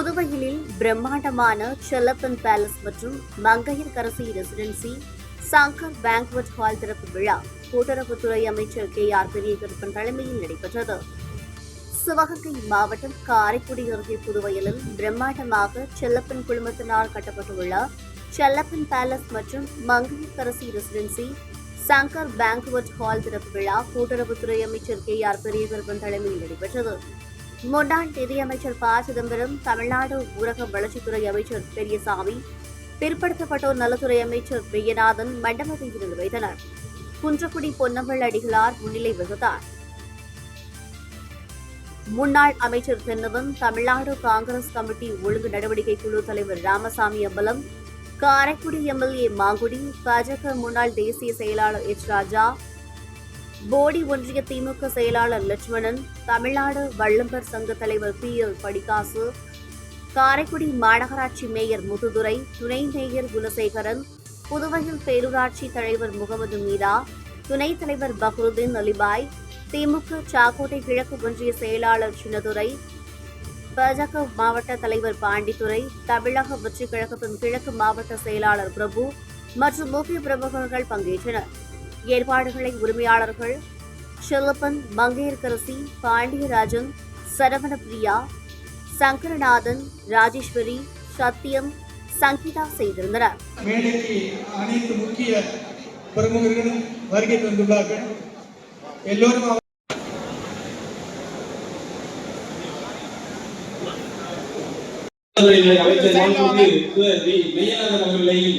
புதுவையிலில் பிரம்மாண்டமான செல்லப்பன் பேலஸ் மற்றும் Mangaiyarkarasi residency Shankar banquet hall திறப்பு விழா கூட்டுறவுத்துறை அமைச்சர் கே ஆர் பெரியகருப்பன் தலைமையில் நடைபெற்றது. சிவகங்கை மாவட்டம் காரைக்குடி அருகே புதுவையிலும் பிரம்மாண்டமாக செல்லப்பன் குழுமத்தினால் கட்டப்பட்டுள்ள செல்லப்பன் பேலஸ் மற்றும் Mangaiyarkarasi residency Shankar banquet hall திறப்பு விழா கூட்டுறவுத்துறை அமைச்சர் கே ஆர் பெரியகருப்பன் தலைமையில் நடைபெற்றது. முன்னாள் நிதியமைச்சர் ப. சிதம்பரம் தமிழ்நாடு ஊரக வளர்ச்சித்துறை அமைச்சர் பெரியசாமி பிற்படுத்தப்பட்டோர் நலத்துறை அமைச்சர் வெய்யநாதன் மண்டபத்தை திறந்து வைத்தனர். குன்றக்குடி பொன்னம்பள் அடிகளார் முன்னிலை வகித்தார். முன்னாள் அமைச்சர் தென்னவன் தமிழ்நாடு காங்கிரஸ் கமிட்டி ஒழுங்கு நடவடிக்கை குழு தலைவர் ராமசாமி அம்பலம் காரைக்குடி எம்எல்ஏ மாங்குடி பாஜக முன்னாள் தேசிய செயலாளர் எச். ராஜா போடி ஒன்றிய திமுக செயலாளர் லட்சுமணன் தமிழ்நாடு வள்ளம்பர் சங்க தலைவர் பி எல் படிகாசு காரைக்குடி மாநகராட்சி மேயர் முதுதுரை துணை மேயர் குலசேகரன் புதுவையில் பேரூராட்சி தலைவர் முகமது மீரா துணைத் தலைவர் பஹ்ருதீன் அலிபாய் திமுக சாக்கோட்டை கிழக்கு ஒன்றிய செயலாளர் சின்னதுரை பாஜக மாவட்ட தலைவர் பாண்டித்துறை தமிழக வெற்றி கழகத்தின் கிழக்கு மாவட்ட செயலாளர் பிரபு மற்றும் முக்கிய பிரமுகர்கள் பங்கேற்றனர். ஏற்பாடுகளை உரிமையாளர்கள் செல்லப்பன் மங்கையர்கரசி பாண்டியராஜன் சரவணபிரியா சங்கரநாதன் ராஜேஸ்வரி சத்யம் சங்கீதா செய்திருந்தனர் மேடைக்கு அனைத்து முக்கிய பிரமுகர்களும் வருகை தந்துள்ளார்கள் எல்லோரும் அமைச்சர் மாண்புமிகு வி. மெய்யநாதன் அவர்களையும்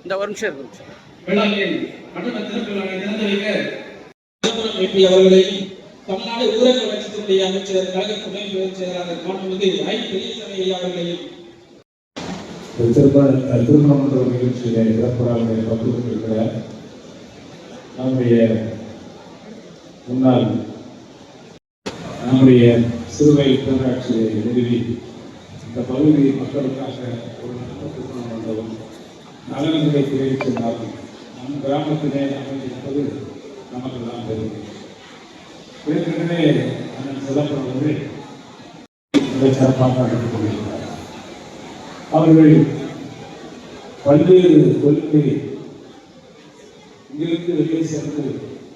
இந்த ஒரு நிமிஷம் இருக்கு வேளாண்மை மண்டப திறப்பு விழாவை திறந்து வைக்க சிதம்பரம் எம்பி அவர்களையும் தமிழ்நாடு ஊரக வளர்ச்சித்துறை அமைச்சர் கழக துணை பொதுச் செயலாளர் மாண்புமிகு ஐ. பெரியசாமி அவர்களையும். திருமணமன்ற நிகழ்ச்சியிலே பங்கு நம்முடைய முன்னாள் நம்முடைய சிறுவை பேராட்சியை நிறுவி இந்த பகுதி மக்களுக்காக ஒரு நல்ல திருமண மண்டபம் நலன்களை தெரிவித்திருந்தாலும் நம் கிராமத்திலே அமைந்திருப்பது நமக்கு தான் தெரியும். ஏற்கனவே அதன் சிதம்பரம் வந்து மிகச் சிறப்பாக நடத்தி கொண்டிருக்கிறார் அவர்கள் பல்வேறு கொள்கை இங்கிருந்து வெளியே சென்று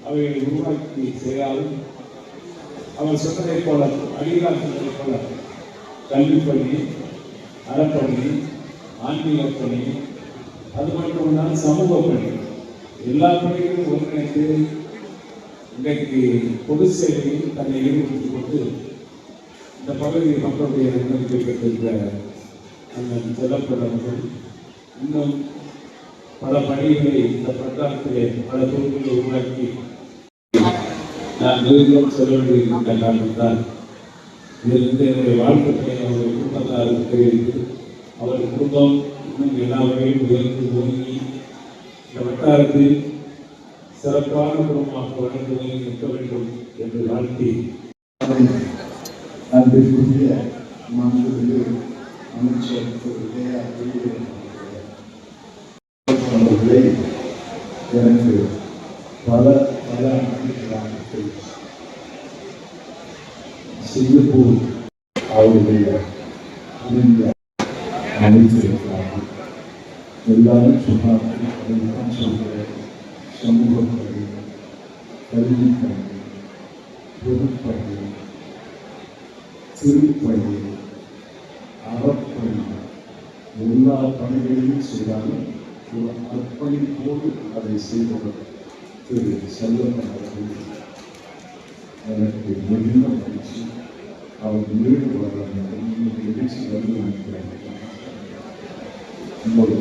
அவைகளை உருவாக்கி செய்தாலும் அவர் சொன்னதைப் போல அடிகால் சொன்னதைப் போல கல்விப்பணி அறப்பள்ளி ஆன்மீக பணி அது மட்டுமல்லால் சமூக பணி. எல்லா பணிகளும் ஒருங்கிணைத்து இன்றைக்கு பொது சேவையில் தன்னை ஈடுபடுத்திக் கொண்டு இந்த பகுதி மக்களுடைய நன்மதிப்பை பெற்றிருக்கிற அந்த செல்லப்படவர்கள் இன்னும் பல பணிகளை இந்த பிரச்சாரத்திலே பல தொகுதிகளை உருவாக்கி நான் நிறுவனம் செல்ல வேண்டியிருக்கின்ற காரணத்தால் இதிலிருந்து என்னுடைய வாழ்க்கையை அவருடைய குடும்பத்தாருக்கு தெரிவித்து அவருடைய குடும்பம் இன்னும் எல்லா வகையிலும் உயர்ந்து ஒதுங்கி இந்த வட்டாரத்தில் சிறப்பான குடும்பமாக வளர்ந்து ஒதுங்கி நிற்க வேண்டும் என்று வாழ்த்தி அன்பிற்குரிய மாண்புமிகு அமைச்சர் எனக்கு பல பல ஆண்டுகளாக சிங்கப்பூர் அவருடைய அமைந்த எல்லாரும் சொன்னார்கள் அதைத்தான் சொல்கிறேன். சமூக பணி கல்வி பணி பொதுப்பணி திருப்பணி அறப்பணி எல்லா பணிகளையும் செய்தாலும் ஒரு அர்ப்பணிப்போடு அதை செய்தவர் திரு செல்வன் அவர்கள். எனக்கு மிகுந்த மகிழ்ச்சி. நிகழ்ச்சி வந்து நினைக்கிறேன் உங்களோட